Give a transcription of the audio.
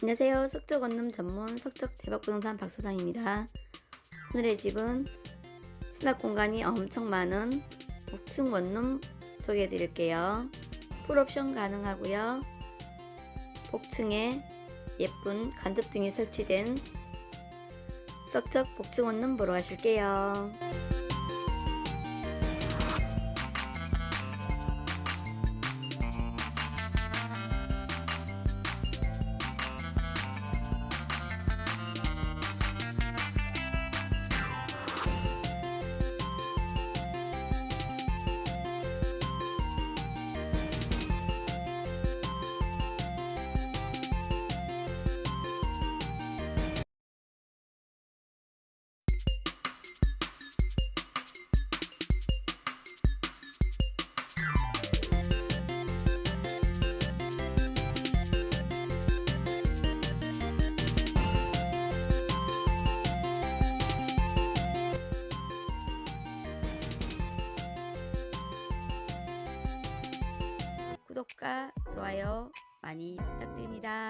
안녕하세요. 석적 원룸 전문 석적 대박부동산 박소장입니다. 오늘의 집은 수납 공간이 엄청 많은 복층 원룸 소개해 드릴게요. 풀옵션 가능하고요. 복층에 예쁜 간접등이 설치된 석적 복층 원룸 보러 가실게요. 구독과 좋아요 많이 부탁드립니다.